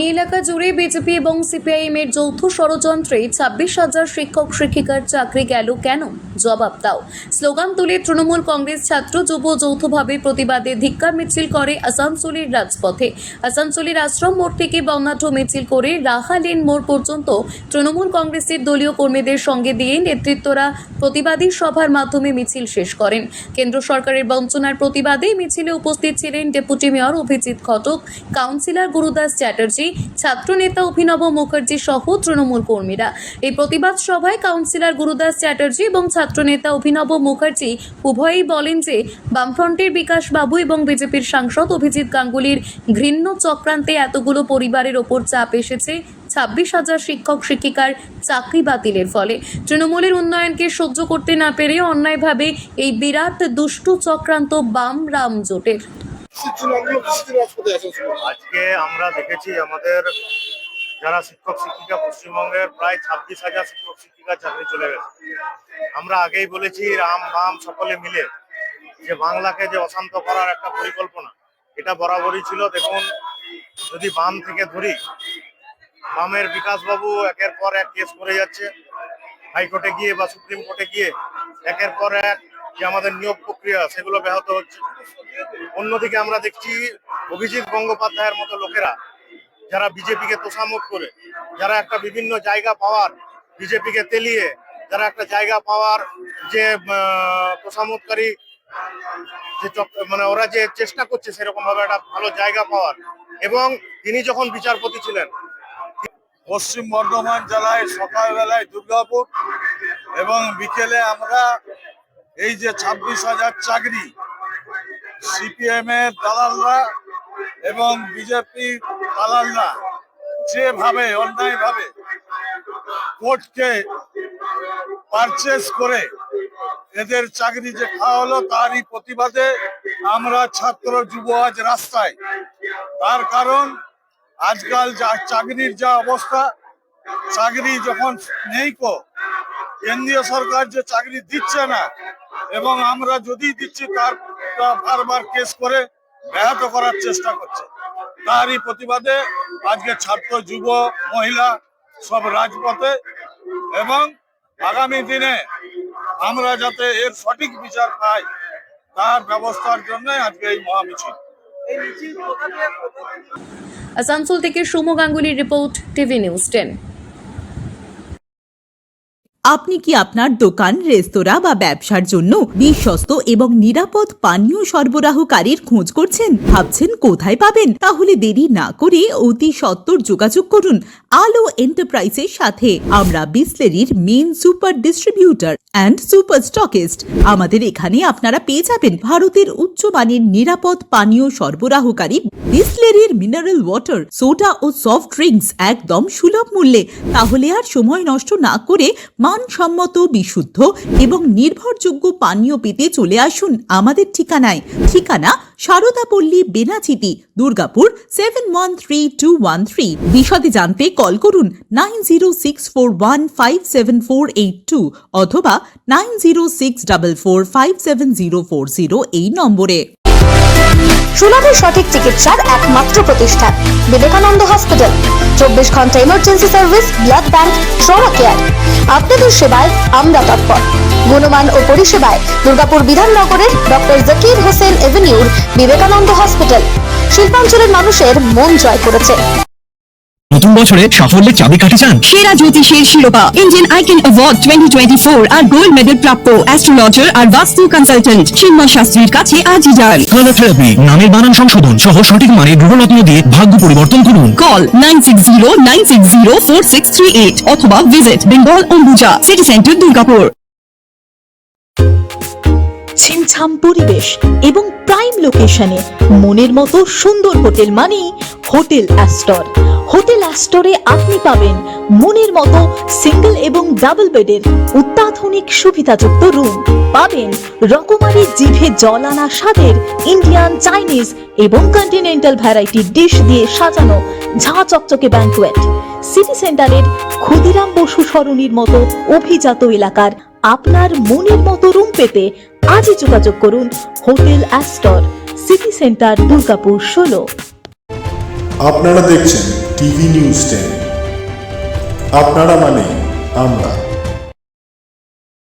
খনি এলাকা জুড়ে বিজেপি এবং সিপিআইএম এর যৌথ ষড়যন্ত্রে ছাব্বিশ হাজার শিক্ষক, শিক্ষিকার চাকরি গেল কেন? জবাব দাও। স্লোগান তুলে তৃণমূল কংগ্রেস ছাত্র যুব যৌথভাবে প্রতিবাদে ধিক্কার মিছিল করে আসানসোলের রাজপথে। আসানসোলের আশ্রম মোড় থেকে বর্ণাঢ্য মিছিল করে রাহা লেন মোড় পর্যন্ত তৃণমূল কংগ্রেসের দলীয় কর্মীদের সঙ্গে দিয়ে নেতৃত্বরা প্রতিবাদী সভার মাধ্যমে মিছিল শেষ করেন। কেন্দ্র সরকারের বঞ্চনার প্রতিবাদে মিছিলে উপস্থিত ছিলেন deputy mayor Abhijit Ghatak, councillor Gurudas Chatterjee ছাত্রনেতা অভিনব মুখার্জি সহ তৃণমূল কর্মীরা। এই প্রতিবাদ সভায় কাউন্সিলর গুরুদাস চ্যাটার্জি এবং ছাত্রনেতা অভিনব মুখার্জি উভয়েই বলেন যে, বামফ্রন্টের বিকাশ বাবু এবং বিজেপির সাংসদ অভিজিৎ গাঙ্গুলির ঘৃণ্য চক্রান্তে এতগুলো পরিবারের ওপর চাপ এসেছে, ছাব্বিশ হাজার শিক্ষক শিক্ষিকার চাকরি বাতিলের ফলে। তৃণমূলের উন্নয়নকে সহ্য করতে না পেরে অন্যায়ভাবে এই বিরাট দুষ্টু চক্রান্ত বাম রাম জোটের। আজকে আমরা দেখেছি আমাদের যারা শিক্ষক, শিক্ষিকা পশ্চিমবঙ্গের প্রায় ছাব্বিশ হাজার শিক্ষক শিক্ষিকা চাকরি চলে গেছে। আমরা আগেই বলেছি, রাম বাম সকলে মিলে যে বাংলাকে যে অশান্ত করার একটা পরিকল্পনা, এটা বরাবরই ছিল। দেখুন, যদি বাম থেকে ধরি, বামের বিকাশবাবু একের পর এক কেস করে যাচ্ছে। হাইকোর্টে গিয়ে বা সুপ্রিম কোর্টে গিয়ে একের পর এক যে আমাদের নিয়োগ প্রক্রিয়া, সেগুলো ব্যাহত হচ্ছে। অন্যদিকে আমরা দেখছি অভিজিৎ গঙ্গোপাধ্যায়ের মতো লোকেরা, যারা বিজেপিকে তোষামত করে, যারা একটা বিভিন্ন জায়গা পাওয়ার বিজেপিকে তেলিয়ে, যারা একটা জায়গা পাওয়ার যে তোষামতকারী যে মানে ওরা যে চেষ্টা করছে সেরকম ভাবে একটা ভালো জায়গা পাওয়ার। এবং তিনি যখন বিচারপতি ছিলেন, পশ্চিম বর্ধমান জেলায় সকালবেলায় দুর্গাপুর এবং বিকেলে আমরা এই যে ছাব্বিশ হাজার চাকরি সিপিএম এর দালালরা এবং বিজেপি দালালরা যেভাবে, অন্যায়ভাবে কোর্টকে পারচেস করে এদের চাকরি যে খাওয়া হলো, তারই প্রতিবাদে আমরা ছাত্র যুব আজ রাস্তায়। তার কারণ, আজকাল যা চাকরির যা অবস্থা, চাকরি যখন নেই কো কেন্দ্রীয় সরকার যে চাকরি দিচ্ছে না, এবং আমরা যদি দিচ্ছি তার বারবার কেস করে ব্যাহত করার চেষ্টা করছে। তারই প্রতিবাদে আজকে ছাত্র যুব মহিলা সব রাজপথে এবং আগামী দিনে আমরা যাতে এর সঠিক বিচার পাই তার ব্যবস্থার জন্য আজকে এই মহামিছিল আসানসোল থেকে সুমো গাঙ্গুলির রিপোর্ট টিভি নিউজ টেন। আপনি কি আপনার দোকান, রেস্তোরাঁ বা ব্যবসার জন্য বিশ্বস্ত এবং নিরাপদ পানীয় সরবরাহকারীর খোঁজ করছেন? ভাবছেন কোথায় পাবেন? তাহলে দেরি না করে অতি সত্তর যোগাযোগ করুন আলো এন্টারপ্রাইজের সাথে। আমরা বিসলেরির main super distributor and super stockist আমাদের এখানে আপনারা পেয়ে যাবেন ভারতের উচ্চমানের নিরাপদ পানীয় সরবরাহকারী বিসলেরির মিনারেল ওয়াটার সোডা ও সফট ড্রিঙ্কস একদম সুলভ মূল্যে। তাহলে আর সময় নষ্ট না করে মানসম্মত, বিশুদ্ধ এবং নির্ভরযোগ্য পানীয় পেতে চলে আসুন আমাদের ঠিকানায়। ঠিকানা Saradapalli Benachity Durgapur seven one three two one three বিশদে জানতে কল করুন nine zero six four one five seven four eight two অথবা nine zero six double four five seven zero four zero এই নম্বরে। ও সঠিক চিকিৎসার একমাত্র প্রতিষ্ঠান, বিবেকানন্দ হসপিটাল। চব্বিশ ঘণ্টা emergency service blood bank trauma care আপনাদের সেবায় আমরা তৎপর। গুণমান ও পরিষেবায় দুর্গাপুর বিধাননগরের ডক্টর জাকির হোসেন এভিনিউর বিবেকানন্দ হসপিটাল। শিল্পাঞ্চলের মানুষের মন জয় করেছে। নতুন বছরে সাফল্যের চাবিকাঠি চান? সেরা জ্যোতিষীর শিরোপা Indian icon award twenty twenty four আর গোল্ড মেডেল প্রাপ্ত অ্যাস্ট্রোলজার আর বাস্তু কনসালটেন্ট চিন্ময় শাস্ত্রীর কাছে আজই যান। কালার থেরাপি নামের বানান সংশোধন সহ সঠিক মানের গ্রহরত্ন দিয়ে ভাগ্য পরিবর্তন করুন। Call nine six zero nine six zero four six three eight অথবা visit Bengal Ambuja city centre Durgapur ছিমছাম পরিবেশ এবং প্রাইম লোকেশনে মনের মতো সুন্দর হোটেল মানেই হোটেল অ্যাস্টর হোটেল অ্যাস্টরে আপনি পাবেন মনের মতো সিঙ্গেল এবং ডাবল বেডের অত্যাধুনিক সুবিধাযুক্ত রুম পাবেন রকমারি জিভে জল আনা স্বাদের ইন্ডিয়ান চাইনিজ এবং কন্টিনেন্টাল ভ্যারাইটি ডিশ দিয়ে সাজানো ঝাঁ চকচকে ব্যাঙ্কোয়েট সিটি সেন্টারের ক্ষুদিরাম বসু সরণির মতো অভিজাত এলাকার আপনার মনের মতো রুম পেতে আজই যোগাযোগ করুন hotel Astor city centre Durgapur, ষোলো। আপনারা দেখছেন টিভি নিউজ টেন আপনারা মানে আমরা।